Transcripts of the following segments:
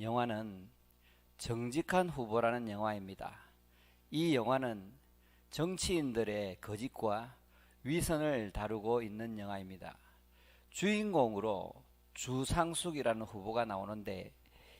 영화는 정직한 후보라는 영화입니다. 이 영화는 정치인들의 거짓과 위선을 다루고 있는 영화입니다. 주인공으로 주상숙이라는 후보가 나오는데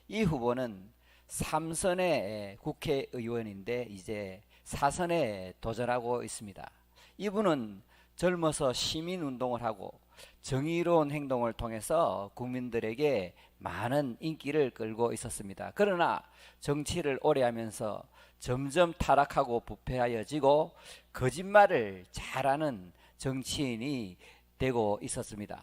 이 후보는 삼선의 국회의원인데 이제 사선에 도전하고 있습니다. 이분은 젊어서 시민 운동을 하고 정의로운 행동을 통해서 국민들에게 많은 인기를 끌고 있었습니다. 그러나 정치를 오래 하면서 점점 타락하고 부패하여지고 거짓말을 잘하는 정치인이 되고 있었습니다.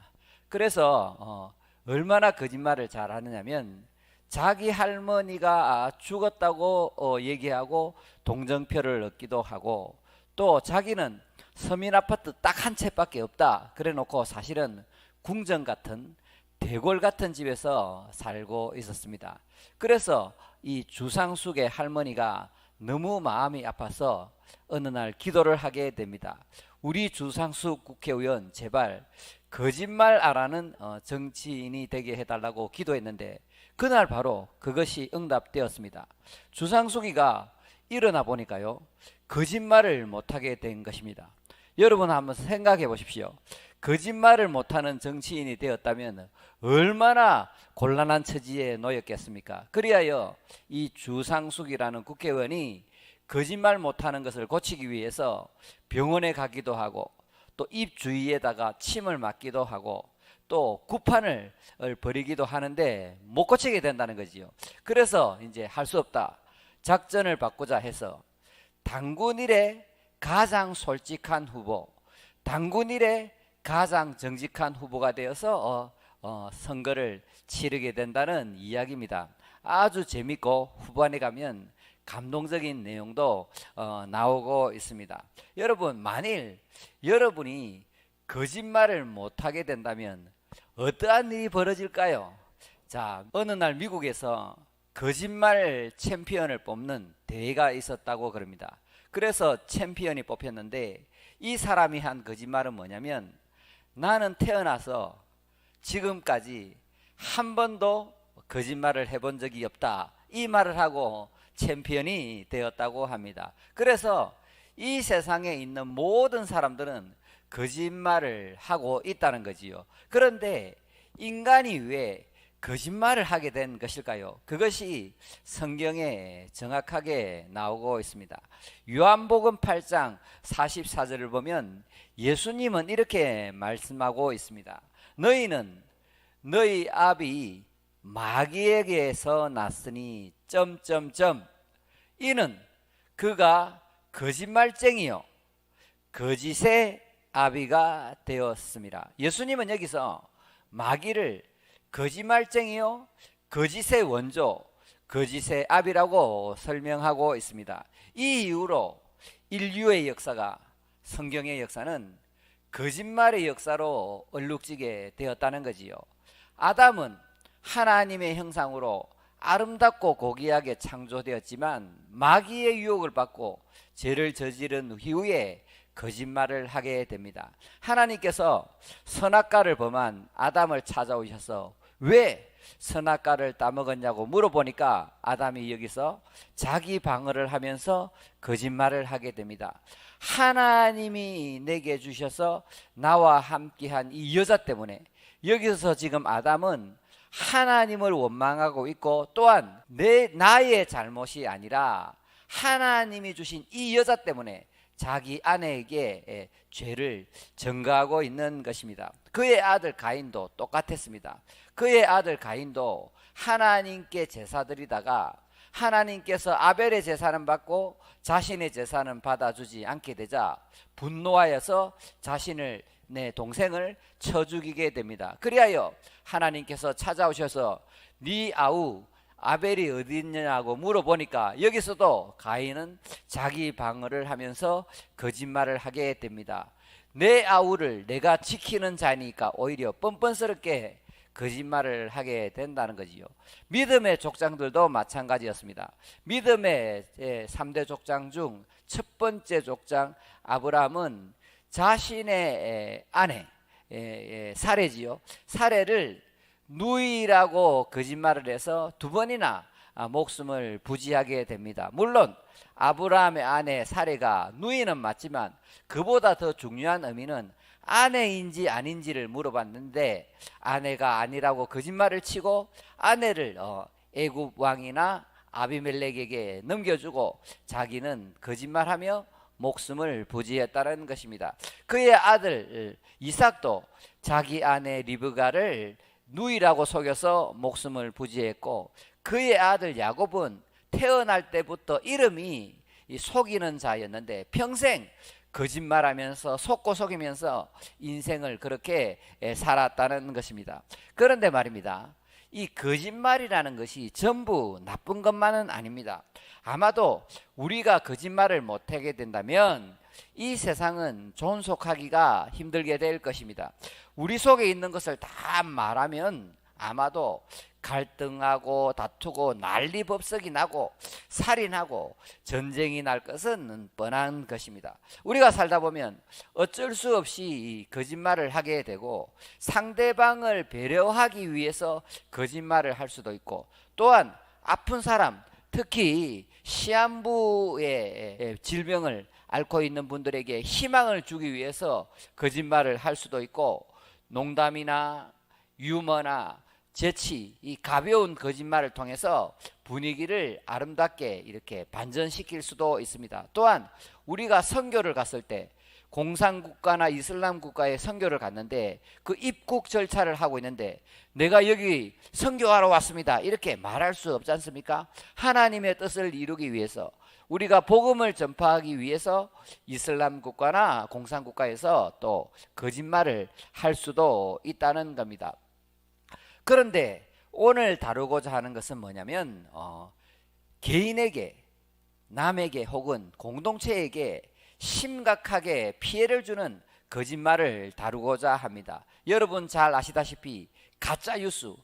그래서 어, 얼마나 거짓말을 잘하느냐면 자기 할머니가 죽었다고 어, 얘기하고 동정표를 얻기도 하고 또 자기는 서민 아파트 딱 한 채밖에 없다. 그래 놓고 사실은 궁전 같은 대궐 같은 집에서 살고 있었습니다. 그래서 이 주상숙의 할머니가 너무 마음이 아파서 어느 날 기도를 하게 됩니다. 우리 주상숙 국회의원 제발 거짓말 알아는 어, 정치인이 되게 해달라고 기도했는데 그날 바로 그것이 응답되었습니다. 주상숙이가 일어나 보니까요 거짓말을 못하게 된 것입니다. 여러분 한번 생각해 보십시오. 거짓말을 못하는 정치인이 되었다면 얼마나 곤란한 처지에 놓였겠습니까? 그리하여 이 주상숙이라는 국회의원이 거짓말 못하는 것을 고치기 위해서 병원에 가기도 하고 또 입 주위에다가 침을 맞기도 하고 또 구판을 벌이기도 하는데 못 고치게 된다는 거지요. 그래서 이제 할 수 없다. 작전을 바꾸자 해서 당군 일에 가장 솔직한 후보, 당군 일에 가장 정직한 후보가 되어서 어, 어, 선거를 치르게 된다는 이야기입니다. 아주 재밌고 후반에 가면 감동적인 내용도 어, 나오고 있습니다. 여러분 만일 여러분이 거짓말을 못하게 된다면 어떠한 일이 벌어질까요? 자 어느 날 미국에서 거짓말 챔피언을 뽑는 대회가 있었다고 그럽니다. 그래서 챔피언이 뽑혔는데 이 사람이 한 거짓말은 뭐냐면 나는 태어나서 지금까지 한 번도 거짓말을 해본 적이 없다. 이 말을 하고 챔피언이 되었다고 합니다. 그래서 이 세상에 있는 모든 사람들은 거짓말을 하고 있다는 거지요. 그런데 인간이 왜 거짓말을 하게 된 것일까요? 그것이 성경에 정확하게 나오고 있습니다. 요한복음 8장 44절을 보면 예수님은 이렇게 말씀하고 있습니다. 너희는 너희 아비 마귀에게서 났으니 점점점 이는 그가 거짓말쟁이요 거짓의 아비가 되었습니다. 예수님은 여기서 마귀를 거짓말쟁이요 거짓의 원조 거짓의 아비라고 설명하고 있습니다. 이 이후로 인류의 역사가 성경의 역사는 거짓말의 역사로 얼룩지게 되었다는 거지요. 아담은 하나님의 형상으로 아름답고 고귀하게 창조되었지만 마귀의 유혹을 받고 죄를 저지른 이후에 거짓말을 하게 됩니다. 하나님께서 선악과를 범한 아담을 찾아오셔서 왜 선악과를 따먹었냐고 물어보니까 아담이 여기서 자기 방어를 하면서 거짓말을 하게 됩니다. 하나님이 내게 주셔서 나와 함께한 이 여자 때문에 여기서 지금 아담은 하나님을 원망하고 있고 또한 내 나의 잘못이 아니라 하나님이 주신 이 여자 때문에 자기 아내에게 예, 죄를 전가하고 있는 것입니다. 그의 아들 가인도 똑같았습니다. 그의 아들 가인도 하나님께 제사드리다가 하나님께서 아벨의 제사는 받고 자신의 제사는 받아주지 않게 되자 분노하여서 자신을 내 동생을 쳐 죽이게 됩니다. 그리하여 하나님께서 찾아오셔서 네 아우 아벨이 어디 있냐고 물어보니까 여기서도 가인은 자기 방어를 하면서 거짓말을 하게 됩니다. 내 아우를 내가 지키는 자니까 오히려 뻔뻔스럽게 거짓말을 하게 된다는 거지요. 믿음의 족장들도 마찬가지였습니다. 믿음의 3대 족장 중 첫 번째 족장 아브라함은 자신의 아내 사례지요. 사례를 누이라고 거짓말을 해서 두 번이나 아, 목숨을 부지하게 됩니다. 물론 아브라함의 아내 사례가 누이는 맞지만 그보다 더 중요한 의미는 아내인지 아닌지를 물어봤는데 아내가 아니라고 거짓말을 치고 아내를 어, 애굽 왕이나 아비멜렉에게 넘겨주고 자기는 거짓말하며 목숨을 부지했다는 것입니다. 그의 아들 이삭도 자기 아내 리브가를 누이라고 속여서 목숨을 부지했고 그의 아들 야곱은 태어날 때부터 이름이 이 속이는 자였는데 평생 거짓말하면서 속고 속이면서 인생을 그렇게 에, 살았다는 것입니다. 그런데 말입니다. 이 거짓말이라는 것이 전부 나쁜 것만은 아닙니다. 아마도 우리가 거짓말을 못하게 된다면 이 세상은 존속하기가 힘들게 될 것입니다. 우리 속에 있는 것을 다 말하면 아마도 갈등하고 다투고 난리 법석이 나고 살인하고 전쟁이 날 것은 뻔한 것입니다. 우리가 살다 보면 어쩔 수 없이 거짓말을 하게 되고 상대방을 배려하기 위해서 거짓말을 할 수도 있고 또한 아픈 사람 특히 시한부의 질병을 앓고 있는 분들에게 희망을 주기 위해서 거짓말을 할 수도 있고 농담이나 유머나 재치, 이 가벼운 거짓말을 통해서 분위기를 아름답게 이렇게 반전시킬 수도 있습니다. 또한 우리가 선교를 갔을 때 공산국가나 이슬람 국가에 선교를 갔는데 그 입국 절차를 하고 있는데 내가 여기 선교하러 왔습니다. 이렇게 말할 수 없지 않습니까? 하나님의 뜻을 이루기 위해서 우리가 복음을 전파하기 위해서 이슬람 국가나 공산 국가에서 또 거짓말을 할 수도 있다는 겁니다. 그런데 오늘 다루고자 하는 것은 뭐냐면 어, 개인에게 남에게 혹은 공동체에게 심각하게 피해를 주는 거짓말을 다루고자 합니다. 여러분 잘 아시다시피 가짜 뉴스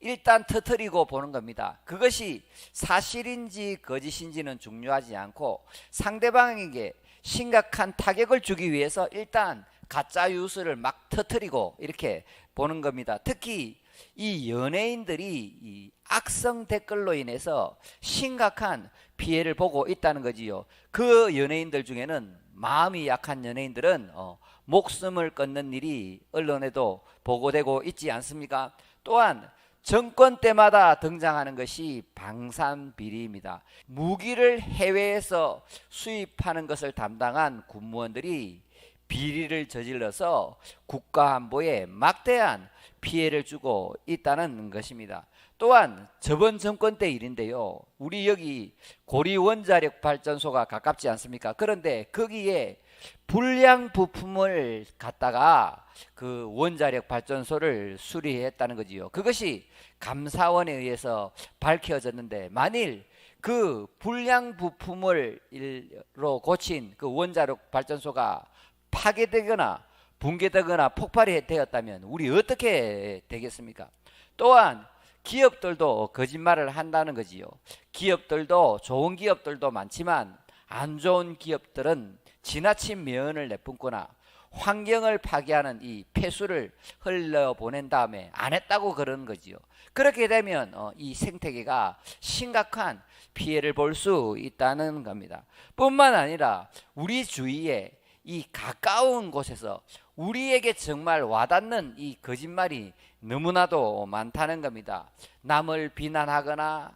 일단 터트리고 보는 겁니다. 그것이 사실인지 거짓인지는 중요하지 않고 상대방에게 심각한 타격을 주기 위해서 일단 가짜 뉴스를 막 터트리고 이렇게 보는 겁니다. 특히 이 연예인들이 이 악성 댓글로 인해서 심각한 피해를 보고 있다는 거지요. 그 연예인들 중에는 마음이 약한 연예인들은 어, 목숨을 끊는 일이 언론에도 보고되고 있지 않습니까? 또한 정권 때마다 등장하는 것이 방산 비리입니다. 무기를 해외에서 수입하는 것을 담당한 군무원들이 비리를 저질러서 국가 안보에 막대한 피해를 주고 있다는 것입니다. 또한 저번 정권 때 일인데요. 우리 여기 고리 원자력 발전소가 가깝지 않습니까? 그런데 거기에 불량 부품을 갖다가 그 원자력 발전소를 수리했다는 거지요. 그것이 감사원에 의해서 밝혀졌는데 만일 그 불량 부품을로 고친 그 원자력 발전소가 파괴되거나 붕괴되거나 폭발이 되었다면 우리 어떻게 되겠습니까? 또한 기업들도 거짓말을 한다는 거지요. 기업들도 좋은 기업들도 많지만 안 좋은 기업들은 지나친 명언을 내뿜거나 환경을 파괴하는 이 폐수를 흘려보낸 다음에 안 했다고 그러는 거지요. 그렇게 되면 어, 이 생태계가 심각한 피해를 볼 수 있다는 겁니다. 뿐만 아니라 우리 주위에 이 가까운 곳에서 우리에게 정말 와닿는 이 거짓말이 너무나도 많다는 겁니다. 남을 비난하거나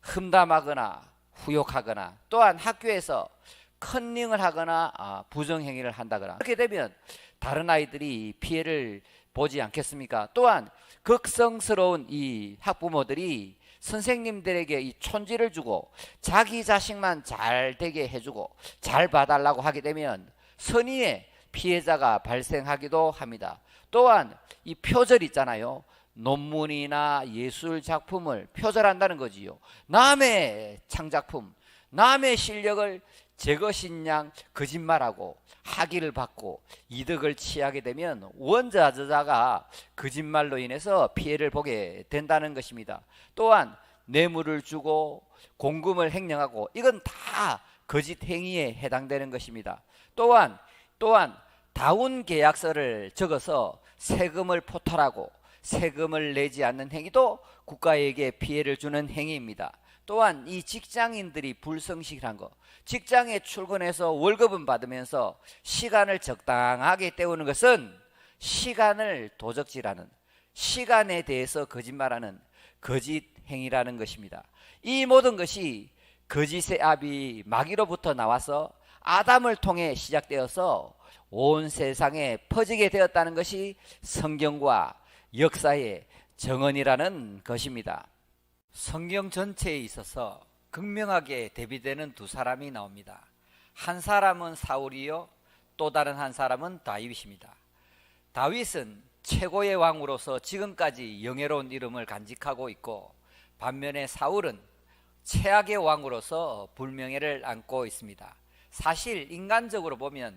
흠담하거나 후욕하거나 또한 학교에서 컨닝을 하거나 아, 부정행위를 한다거나 그렇게 되면 다른 아이들이 피해를 보지 않겠습니까? 또한 극성스러운 이 학부모들이 선생님들에게 이 촌지를 주고 자기 자식만 잘 되게 해주고 잘 봐달라고 하게 되면 선의의 피해자가 발생하기도 합니다. 또한 이 표절 있잖아요. 논문이나 예술 작품을 표절한다는 거지요. 남의 창작품, 남의 실력을 제 것인 양 거짓말하고 학위를 받고 이득을 취하게 되면 원자 저자가 거짓말로 인해서 피해를 보게 된다는 것입니다. 또한 뇌물을 주고 공금을 횡령하고 이건 다 거짓 행위에 해당되는 것입니다. 또한 또한 다운 계약서를 적어서 세금을 포탈하고 세금을 내지 않는 행위도 국가에게 피해를 주는 행위입니다. 또한 이 직장인들이 불성실한 거, 직장에 출근해서 월급은 받으면서 시간을 적당하게 때우는 것은 시간을 도적질하는 시간에 대해서 거짓말하는 거짓 행위라는 것입니다. 이 모든 것이 거짓의 압이 마귀로부터 나와서 아담을 통해 시작되어서 온 세상에 퍼지게 되었다는 것이 성경과 역사의 정언이라는 것입니다. 성경 전체에 있어서 극명하게 대비되는 두 사람이 나옵니다. 한 사람은 사울이요, 또 다른 한 사람은 다윗입니다. 다윗은 최고의 왕으로서 지금까지 영예로운 이름을 간직하고 있고 반면에 사울은 최악의 왕으로서 불명예를 안고 있습니다. 사실 인간적으로 보면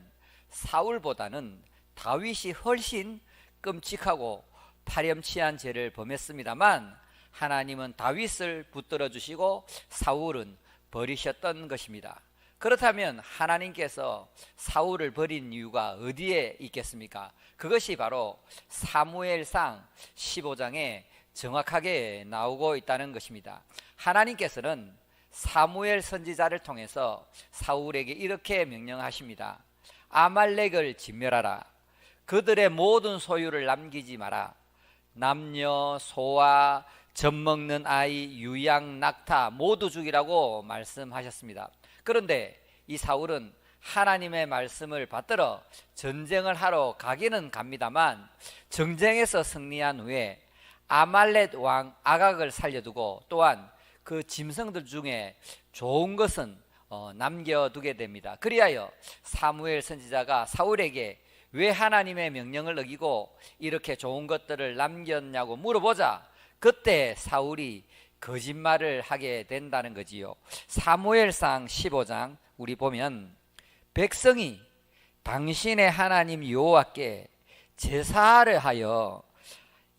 사울보다는 다윗이 훨씬 끔찍하고 파렴치한 죄를 범했습니다만 하나님은 다윗을 붙들어 주시고 사울은 버리셨던 것입니다. 그렇다면 하나님께서 사울을 버린 이유가 어디에 있겠습니까? 그것이 바로 사무엘상 15장에 정확하게 나오고 있다는 것입니다. 하나님께서는 사무엘 선지자를 통해서 사울에게 이렇게 명령하십니다. 아말렉을 진멸하라. 그들의 모든 소유를 남기지 마라. 남녀, 소와 젖 먹는 아이, 유양, 낙타 모두 죽이라고 말씀하셨습니다. 그런데 이 사울은 하나님의 말씀을 받들어 전쟁을 하러 가기는 갑니다만 정쟁에서 승리한 후에 아말렛 왕 아각을 살려두고 또한 그 짐승들 중에 좋은 것은 어, 남겨두게 됩니다. 그리하여 사무엘 선지자가 사울에게 왜 하나님의 명령을 어기고 이렇게 좋은 것들을 남겼냐고 물어보자 그때 사울이 거짓말을 하게 된다는 거지요. 사무엘상 15장 우리 보면 백성이 당신의 하나님 여호와께 제사를 하여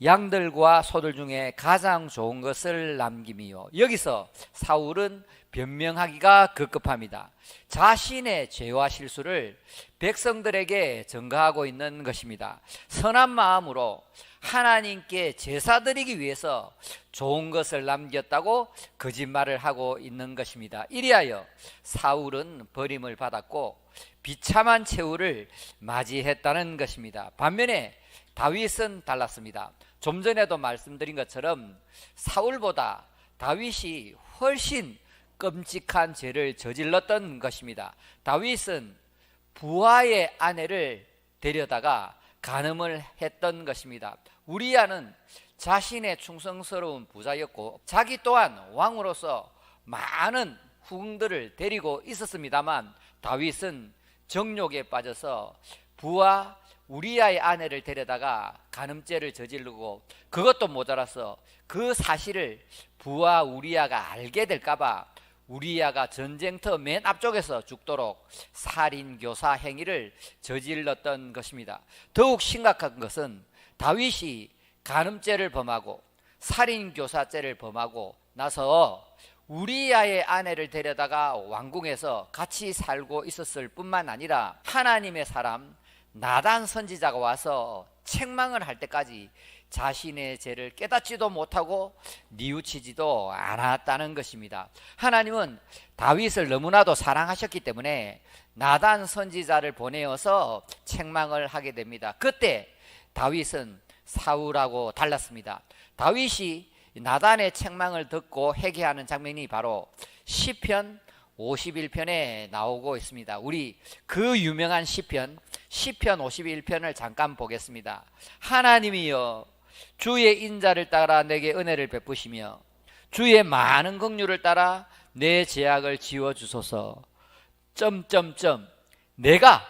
양들과 소들 중에 가장 좋은 것을 남김이요. 여기서 사울은 변명하기가 급급합니다. 자신의 죄와 실수를 백성들에게 전가하고 있는 것입니다. 선한 마음으로 하나님께 제사 드리기 위해서 좋은 것을 남겼다고 거짓말을 하고 있는 것입니다. 이리하여 사울은 버림을 받았고 비참한 최후를 맞이했다는 것입니다. 반면에 다윗은 달랐습니다. 좀 전에도 말씀드린 것처럼 사울보다 다윗이 훨씬 끔찍한 죄를 저질렀던 것입니다. 다윗은 부하의 아내를 데려다가 간음을 했던 것입니다. 우리야는 자신의 충성스러운 부자였고 자기 또한 왕으로서 많은 후궁들을 데리고 있었습니다만 다윗은 정욕에 빠져서 부하 우리아의 아내를 데려다가 간음죄를 저지르고 그것도 모자라서 그 사실을 부하 우리아가 알게 될까봐 우리아가 전쟁터 맨 앞쪽에서 죽도록 살인 교사 행위를 저질렀던 것입니다. 더욱 심각한 것은 다윗이 간음죄를 범하고 살인 교사죄를 범하고 나서 우리아의 아내를 데려다가 왕궁에서 같이 살고 있었을 뿐만 아니라 하나님의 사람 나단 선지자가 와서 책망을 할 때까지 자신의 죄를 깨닫지도 못하고 뉘우치지도 않았다는 것입니다. 하나님은 다윗을 너무나도 사랑하셨기 때문에 나단 선지자를 보내어서 책망을 하게 됩니다. 그때 다윗은 사울하고 달랐습니다. 다윗이 나단의 책망을 듣고 회개하는 장면이 바로 시편 51편에 나오고 있습니다. 우리 그 유명한 시편 시편 51편을 잠깐 보겠습니다. 하나님이여 주의 인자를 따라 내게 은혜를 베푸시며 주의 많은 긍휼을 따라 내 죄악을 지워 주소서. 점점점 내가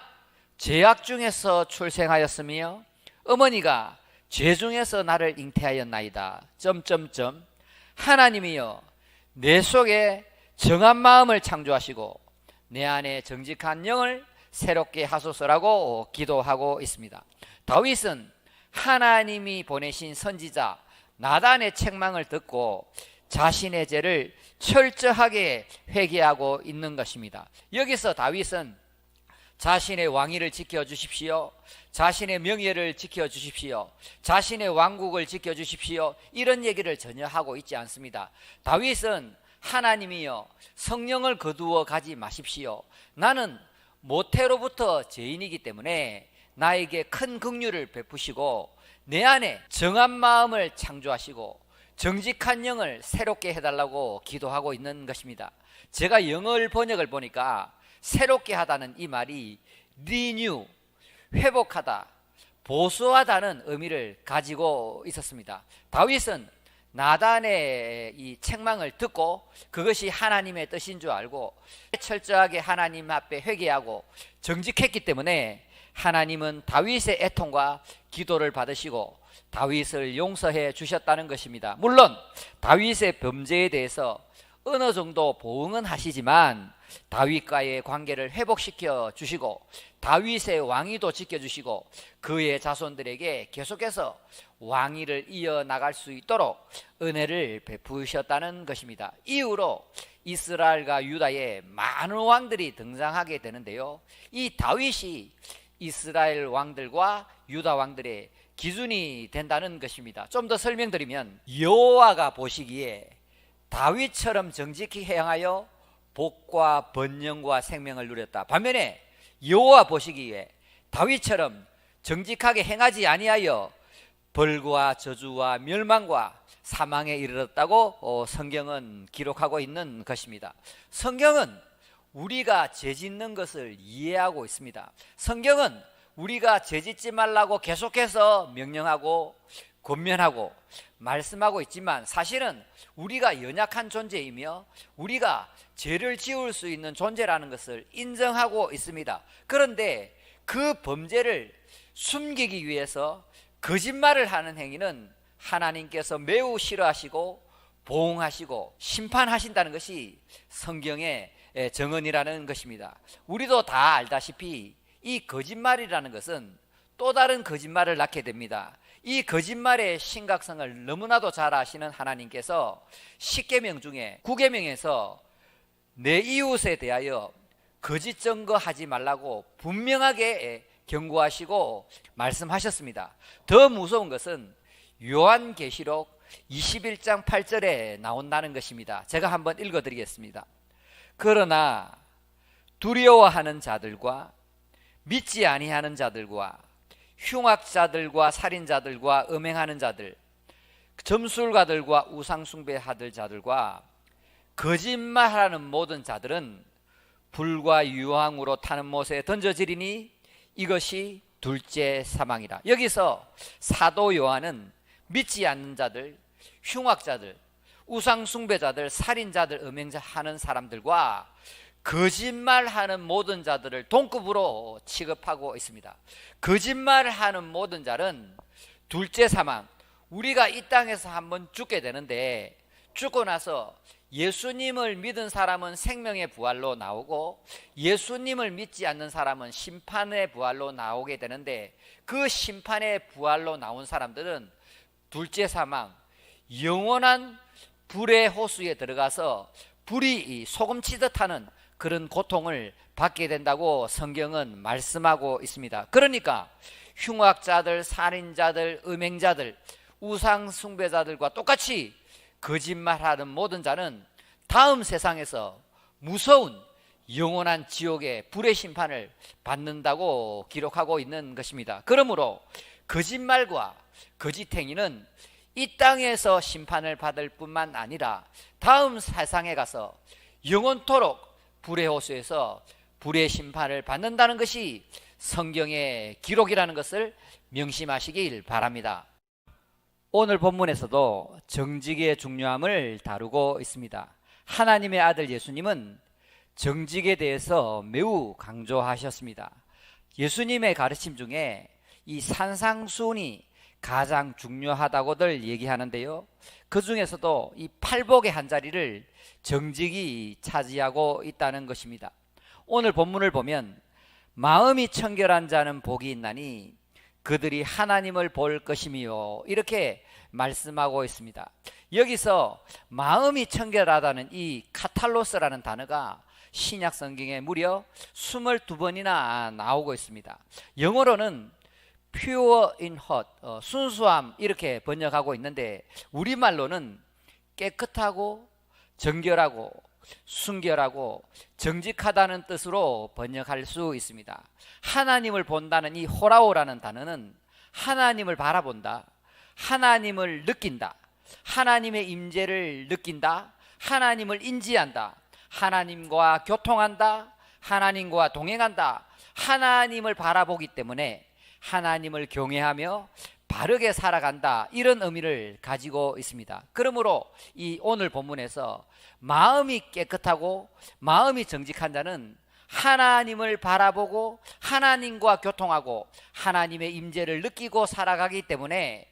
죄악 중에서 출생하였으며 어머니가 죄 중에서 나를 잉태하였나이다. 점점점 하나님이여 내 속에 정한 마음을 창조하시고 내 안에 정직한 영을 새롭게 하소서라고 기도하고 있습니다. 다윗은 하나님이 보내신 선지자 나단의 책망을 듣고 자신의 죄를 철저하게 회개하고 있는 것입니다. 여기서 다윗은 자신의 왕위를 지켜 주십시오. 자신의 명예를 지켜 주십시오. 자신의 왕국을 지켜 주십시오. 이런 얘기를 전혀 하고 있지 않습니다. 다윗은 하나님이여 성령을 거두어 가지 마십시오. 나는 모태로부터 죄인이기 때문에 나에게 큰 긍휼을 베푸시고 내 안에 정한 마음을 창조하시고 정직한 영을 새롭게 해달라고 기도하고 있는 것입니다. 제가 영어를 번역을 보니까 새롭게 하다는 이 말이 renew, 회복하다, 보수하다는 의미를 가지고 있었습니다. 다윗은 나단의 이 책망을 듣고 그것이 하나님의 뜻인 줄 알고 철저하게 하나님 앞에 회개하고 정직했기 때문에 하나님은 다윗의 애통과 기도를 받으시고 다윗을 용서해 주셨다는 것입니다. 물론 다윗의 범죄에 대해서 어느 정도 보응은 하시지만 다윗과의 관계를 회복시켜 주시고 다윗의 왕위도 지켜 주시고 그의 자손들에게 계속해서 왕위를 이어 나갈 수 있도록 은혜를 베푸셨다는 것입니다. 이후로 이스라엘과 유다에 많은 왕들이 등장하게 되는데요. 이 다윗이 이스라엘 왕들과 유다 왕들의 기준이 된다는 것입니다. 좀 더 설명드리면 여호와가 보시기에 다윗처럼 정직히 행하여 복과 번영과 생명을 누렸다. 반면에 여호와 보시기에 다윗처럼 정직하게 행하지 아니하여 벌과 저주와 멸망과 사망에 이르렀다고 어, 성경은 기록하고 있는 것입니다. 성경은 우리가 죄 짓는 것을 이해하고 있습니다. 성경은 우리가 죄 짓지 말라고 계속해서 명령하고 권면하고 말씀하고 있지만 사실은 우리가 연약한 존재이며 우리가 죄를 지을 수 있는 존재라는 것을 인정하고 있습니다. 그런데 그 범죄를 숨기기 위해서 거짓말을 하는 행위는 하나님께서 매우 싫어하시고 보응하시고 심판하신다는 것이 성경의 정언이라는 것입니다. 우리도 다 알다시피 이 거짓말이라는 것은 또 다른 거짓말을 낳게 됩니다. 이 거짓말의 심각성을 너무나도 잘 아시는 하나님께서 10계명 중에 9계명에서 내 이웃에 대하여 거짓 증거하지 말라고 분명하게 경고하시고 말씀하셨습니다. 더 무서운 것은 요한계시록 21장 8절에 나온다는 것입니다. 제가 한번 읽어 드리겠습니다. 그러나 두려워하는 자들과 믿지 아니하는 자들과 흉악자들과 살인자들과 음행하는 자들 점술가들과 우상숭배하들 자들과 거짓말하는 모든 자들은 불과 유황으로 타는 못에 던져지리니 이것이 둘째 사망이라. 여기서 사도 요한은 믿지 않는 자들, 흉악자들, 우상숭배자들, 살인자들, 음행자 하는 사람들과 거짓말하는 모든 자들을 동급으로 취급하고 있습니다. 거짓말하는 모든 자는 둘째 사망. 우리가 이 땅에서 한번 죽게 되는데 죽고 나서 예수님을 믿은 사람은 생명의 부활로 나오고 예수님을 믿지 않는 사람은 심판의 부활로 나오게 되는데 그 심판의 부활로 나온 사람들은 둘째 사망, 영원한 불의 호수에 들어가서 불이 소금 치듯 하는 그런 고통을 받게 된다고 성경은 말씀하고 있습니다. 그러니까 흉악자들, 살인자들, 음행자들, 우상 숭배자들과 똑같이 거짓말하는 모든 자는 다음 세상에서 무서운 영원한 지옥의 불의 심판을 받는다고 기록하고 있는 것입니다. 그러므로 거짓말과 거짓행위는 이 땅에서 심판을 받을 뿐만 아니라 다음 세상에 가서 영원토록 불의 호수에서 불의 심판을 받는다는 것이 성경의 기록이라는 것을 명심하시길 바랍니다. 오늘 본문에서도 정직의 중요함을 다루고 있습니다. 하나님의 아들 예수님은 정직에 대해서 매우 강조하셨습니다. 예수님의 가르침 중에 이 산상순이 가장 중요하다고들 얘기하는데요. 그 중에서도 이 팔복의 한 자리를 정직이 차지하고 있다는 것입니다. 오늘 본문을 보면 마음이 청결한 자는 복이 있나니 그들이 하나님을 볼 것이미요. 이렇게 말씀하고 있습니다. 여기서 마음이 청결하다는 이 카탈로스라는 단어가 신약 성경에 무려 22번이나 나오고 있습니다. 영어로는 pure in heart, 어, 순수함 이렇게 번역하고 있는데 우리말로는 깨끗하고 정결하고 순결하고 정직하다는 뜻으로 번역할 수 있습니다. 하나님을 본다는 이 호라오라는 단어는 하나님을 바라본다. 하나님을 느낀다. 하나님의 임재를 느낀다. 하나님을 인지한다. 하나님과 교통한다. 하나님과 동행한다. 하나님을 바라보기 때문에 하나님을 경외하며 바르게 살아간다. 이런 의미를 가지고 있습니다. 그러므로 이 오늘 본문에서 마음이 깨끗하고 마음이 정직한 자는 하나님을 바라보고 하나님과 교통하고 하나님의 임재를 느끼고 살아가기 때문에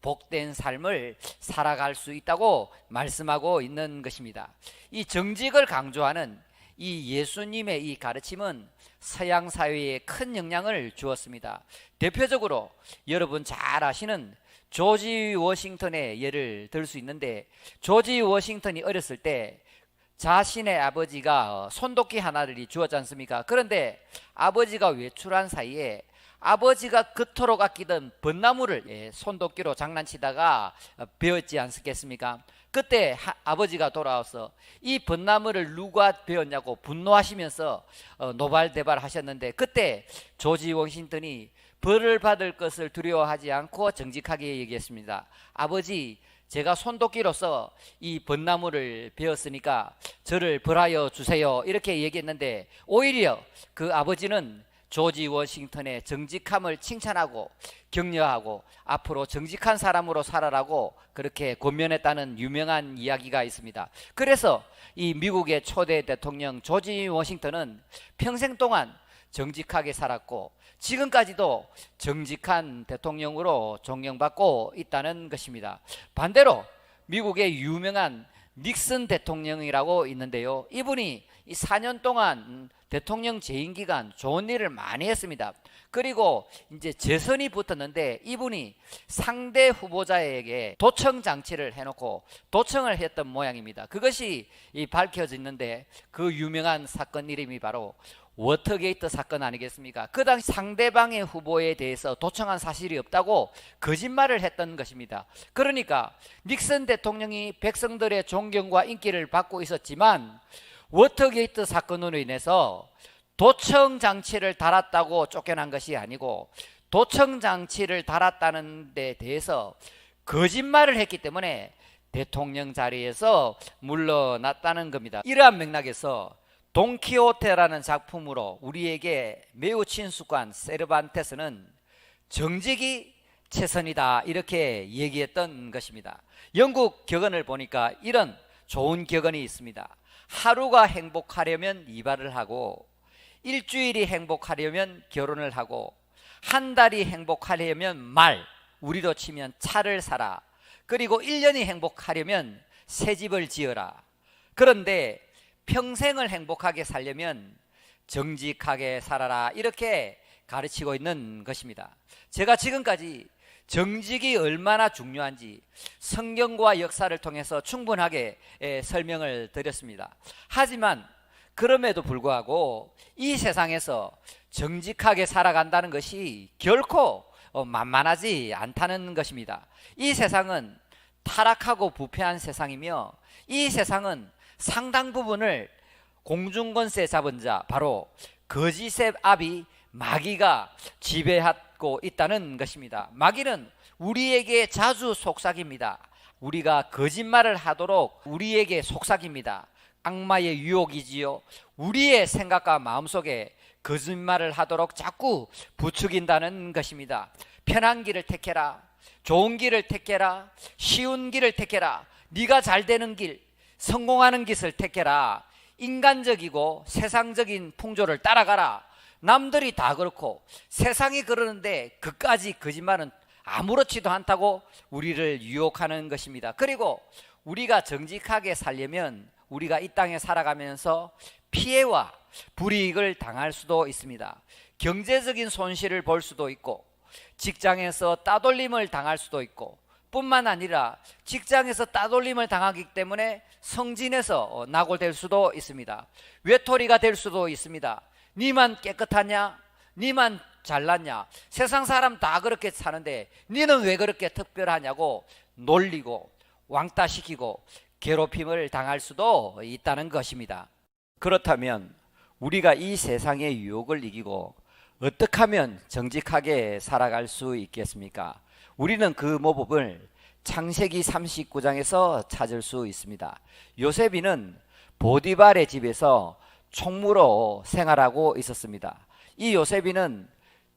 복된 삶을 살아갈 수 있다고 말씀하고 있는 것입니다. 이 정직을 강조하는 이 예수님의 이 가르침은 서양 사회에 큰 영향을 주었습니다. 대표적으로 여러분 잘 아시는 조지 워싱턴의 예를 들 수 있는데 조지 워싱턴이 어렸을 때 자신의 아버지가 손도끼 하나를 주었지 않습니까? 그런데 아버지가 외출한 사이에 아버지가 그토록 아끼던 벚나무를 예, 손도끼로 장난치다가 베었지 않겠습니까? 그때 하, 아버지가 돌아와서 이 벚나무를 누가 베었냐고 분노하시면서 어, 노발대발 하셨는데 그때 조지 워싱턴이 벌을 받을 것을 두려워하지 않고 정직하게 얘기했습니다. 아버지, 제가 손도끼로서 이 벚나무를 베었으니까 저를 벌하여 주세요. 이렇게 얘기했는데 오히려 그 아버지는 조지 워싱턴의 정직함을 칭찬하고 격려하고 앞으로 정직한 사람으로 살아라고 그렇게 권면했다는 유명한 이야기가 있습니다. 그래서 이 미국의 초대 대통령 조지 워싱턴은 평생 동안 정직하게 살았고 지금까지도 정직한 대통령으로 존경받고 있다는 것입니다. 반대로 미국의 유명한 닉슨 대통령이라고 있는데요. 이분이 이 4년 동안 대통령 재임 기간 좋은 일을 많이 했습니다. 그리고 이제 재선이 붙었는데 이분이 상대 후보자에게 도청 장치를 해놓고 도청을 했던 모양입니다. 그것이 밝혀졌는데 그 유명한 사건 이름이 바로 워터게이트 사건 아니겠습니까? 그 당시 상대방의 후보에 대해서 도청한 사실이 없다고 거짓말을 했던 것입니다. 그러니까 닉슨 대통령이 백성들의 존경과 인기를 받고 있었지만 워터게이트 사건으로 인해서 도청 장치를 달았다고 쫓겨난 것이 아니고 도청 장치를 달았다는 데 대해서 거짓말을 했기 때문에 대통령 자리에서 물러났다는 겁니다. 이러한 맥락에서 돈키호테라는 작품으로 우리에게 매우 친숙한 세르반테스는 정직이 최선이다 이렇게 얘기했던 것입니다. 영국 격언을 보니까 이런 좋은 격언이 있습니다. 하루가 행복하려면 이발을 하고 일주일이 행복하려면 결혼을 하고 한 달이 행복하려면 말 우리로 치면 차를 사라 그리고 1년이 행복하려면 새 집을 지어라 그런데 평생을 행복하게 살려면 정직하게 살아라 이렇게 가르치고 있는 것입니다. 제가 지금까지 정직이 얼마나 중요한지 성경과 역사를 통해서 충분하게 설명을 드렸습니다. 하지만 그럼에도 불구하고 이 세상에서 정직하게 살아간다는 것이 결코 어, 만만하지 않다는 것입니다. 이 세상은 타락하고 부패한 세상이며 이 세상은 상당 부분을 공중권세 잡은 자 바로 거짓의 압이 마귀가 지배하고 있다는 것입니다. 마귀는 우리에게 자주 속삭입니다. 우리가 거짓말을 하도록 우리에게 속삭입니다. 악마의 유혹이지요. 우리의 생각과 마음속에 거짓말을 하도록 자꾸 부추긴다는 것입니다. 편한 길을 택해라. 좋은 길을 택해라. 쉬운 길을 택해라. 네가 잘 되는 길, 성공하는 길을 택해라. 인간적이고 세상적인 풍조를 따라가라. 남들이 다 그렇고 세상이 그러는데 그까지 거짓말은 아무렇지도 않다고 우리를 유혹하는 것입니다. 그리고 우리가 정직하게 살려면 우리가 이 땅에 살아가면서 피해와 불이익을 당할 수도 있습니다. 경제적인 손실을 볼 수도 있고 직장에서 따돌림을 당할 수도 있고 뿐만 아니라 직장에서 따돌림을 당하기 때문에 성진에서 어, 낙오될 수도 있습니다. 외톨이가 될 수도 있습니다. 니만 깨끗하냐? 니만 잘났냐? 세상 사람 다 그렇게 사는데 니는 왜 그렇게 특별하냐고 놀리고 왕따시키고 괴롭힘을 당할 수도 있다는 것입니다. 그렇다면 우리가 이 세상의 유혹을 이기고 어떻게 하면 정직하게 살아갈 수 있겠습니까? 우리는 그 모범을 창세기 39장에서 찾을 수 있습니다. 요셉이는 보디발의 집에서 총무로 생활하고 있었습니다. 이 요셉이는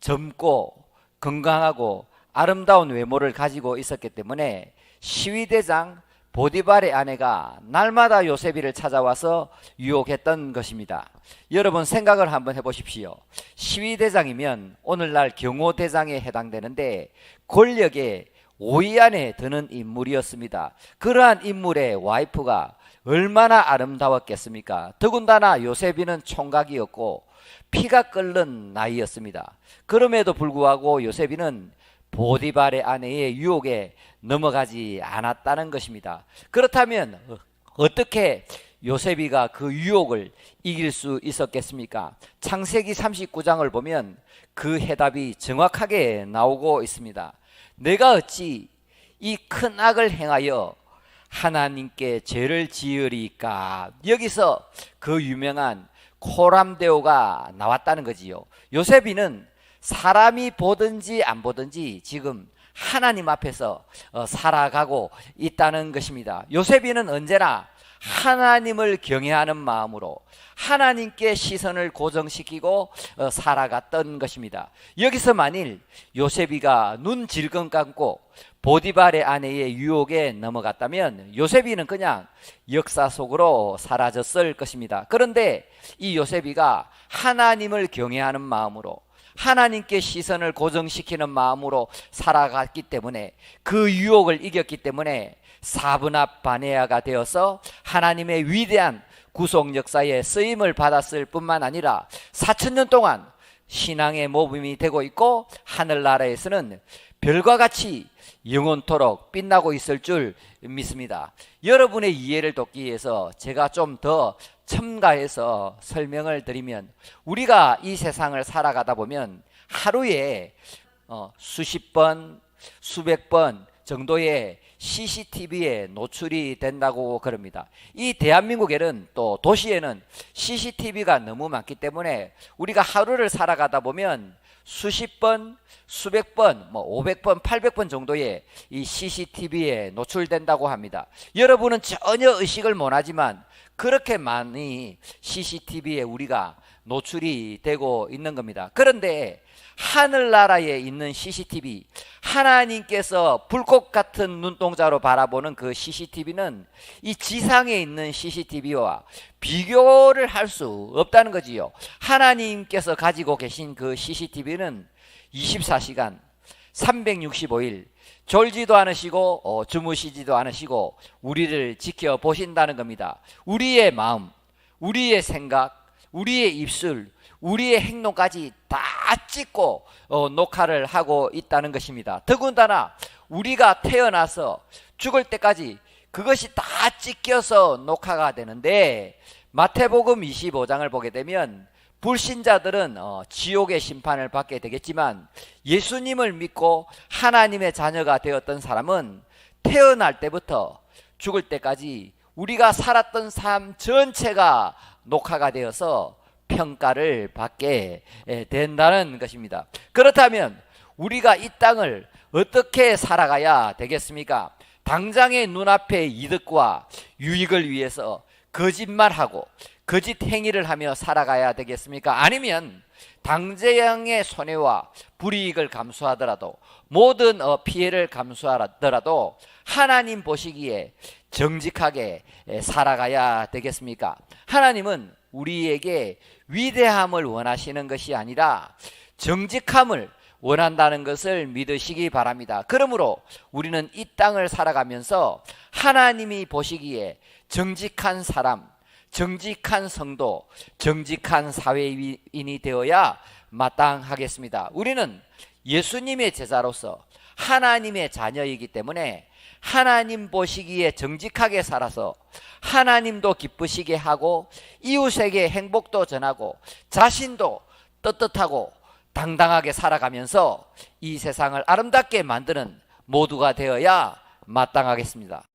젊고 건강하고 아름다운 외모를 가지고 있었기 때문에 시위대장 보디발의 아내가 날마다 요셉이를 찾아와서 유혹했던 것입니다. 여러분 생각을 한번 해보십시오. 시위대장이면 오늘날 경호대장에 해당되는데 권력의 5위 안에 드는 인물이었습니다. 그러한 인물의 와이프가 얼마나 아름다웠겠습니까? 더군다나 요셉이는 총각이었고 피가 끓는 나이였습니다. 그럼에도 불구하고 요셉이는 보디발의 아내의 유혹에 넘어가지 않았다는 것입니다. 그렇다면 어, 어떻게 요셉이가 그 유혹을 이길 수 있었겠습니까? 창세기 39장을 보면 그 해답이 정확하게 나오고 있습니다. 내가 어찌 이 큰 악을 행하여 하나님께 죄를 지으리까? 여기서 그 유명한 코람데오가 나왔다는 거지요. 요셉이는 사람이 보든지 안 보든지 지금 하나님 앞에서 어, 살아가고 있다는 것입니다. 요셉이는 언제나 하나님을 경외하는 마음으로 하나님께 시선을 고정시키고 어, 살아갔던 것입니다. 여기서 만일 요셉이가 눈 질끈 감고 보디발의 아내의 유혹에 넘어갔다면 요셉이는 그냥 역사 속으로 사라졌을 것입니다. 그런데 이 요셉이가 하나님을 경외하는 마음으로 하나님께 시선을 고정시키는 마음으로 살아갔기 때문에 그 유혹을 이겼기 때문에 사분합 바네아가 되어서 하나님의 위대한 구속 역사에 쓰임을 받았을 뿐만 아니라 4천 년 동안 신앙의 모범이 되고 있고 하늘나라에서는 별과 같이 영원토록 빛나고 있을 줄 믿습니다. 여러분의 이해를 돕기 위해서 제가 좀 더 첨가해서 설명을 드리면 우리가 이 세상을 살아가다 보면 하루에 어, 수십 번, 수백 번 정도의 CCTV에 노출이 된다고 그럽니다. 이 대한민국에는 또 도시에는 CCTV가 너무 많기 때문에 우리가 하루를 살아가다 보면 수십 번, 수백 번, 뭐 500번, 800번 정도의 이 CCTV에 노출된다고 합니다. 여러분은 전혀 의식을 못하지만 그렇게 많이 CCTV에 우리가 노출이 되고 있는 겁니다. 그런데 하늘나라에 있는 CCTV, 하나님께서 불꽃 같은 눈동자로 바라보는 그 CCTV는 이 지상에 있는 CCTV와 비교를 할 수 없다는 거지요. 하나님께서 가지고 계신 그 CCTV는 24시간, 365일, 졸지도 않으시고 어, 주무시지도 않으시고 우리를 지켜 보신다는 겁니다. 우리의 마음, 우리의 생각, 우리의 입술, 우리의 행동까지 다 찍고 어, 녹화를 하고 있다는 것입니다. 더군다나 우리가 태어나서 죽을 때까지 그것이 다 찍혀서 녹화가 되는데 마태복음 25장을 보게 되면 불신자들은 어, 지옥의 심판을 받게 되겠지만 예수님을 믿고 하나님의 자녀가 되었던 사람은 태어날 때부터 죽을 때까지 우리가 살았던 삶 전체가 녹화가 되어서 평가를 받게 된다는 것입니다. 그렇다면 우리가 이 땅을 어떻게 살아가야 되겠습니까? 당장의 눈앞의 이득과 유익을 위해서 거짓말하고 거짓 행위를 하며 살아가야 되겠습니까? 아니면 당장의 손해와 불이익을 감수하더라도 모든 어, 피해를 감수하더라도 하나님 보시기에 정직하게 살아가야 되겠습니까? 하나님은 우리에게 위대함을 원하시는 것이 아니라 정직함을 원한다는 것을 믿으시기 바랍니다. 그러므로 우리는 이 땅을 살아가면서 하나님이 보시기에 정직한 사람, 정직한 성도, 정직한 사회인이 되어야 마땅하겠습니다. 우리는 예수님의 제자로서 하나님의 자녀이기 때문에 하나님 보시기에 정직하게 살아서 하나님도 기쁘시게 하고 이웃에게 행복도 전하고 자신도 떳떳하고 당당하게 살아가면서 이 세상을 아름답게 만드는 모두가 되어야 마땅하겠습니다.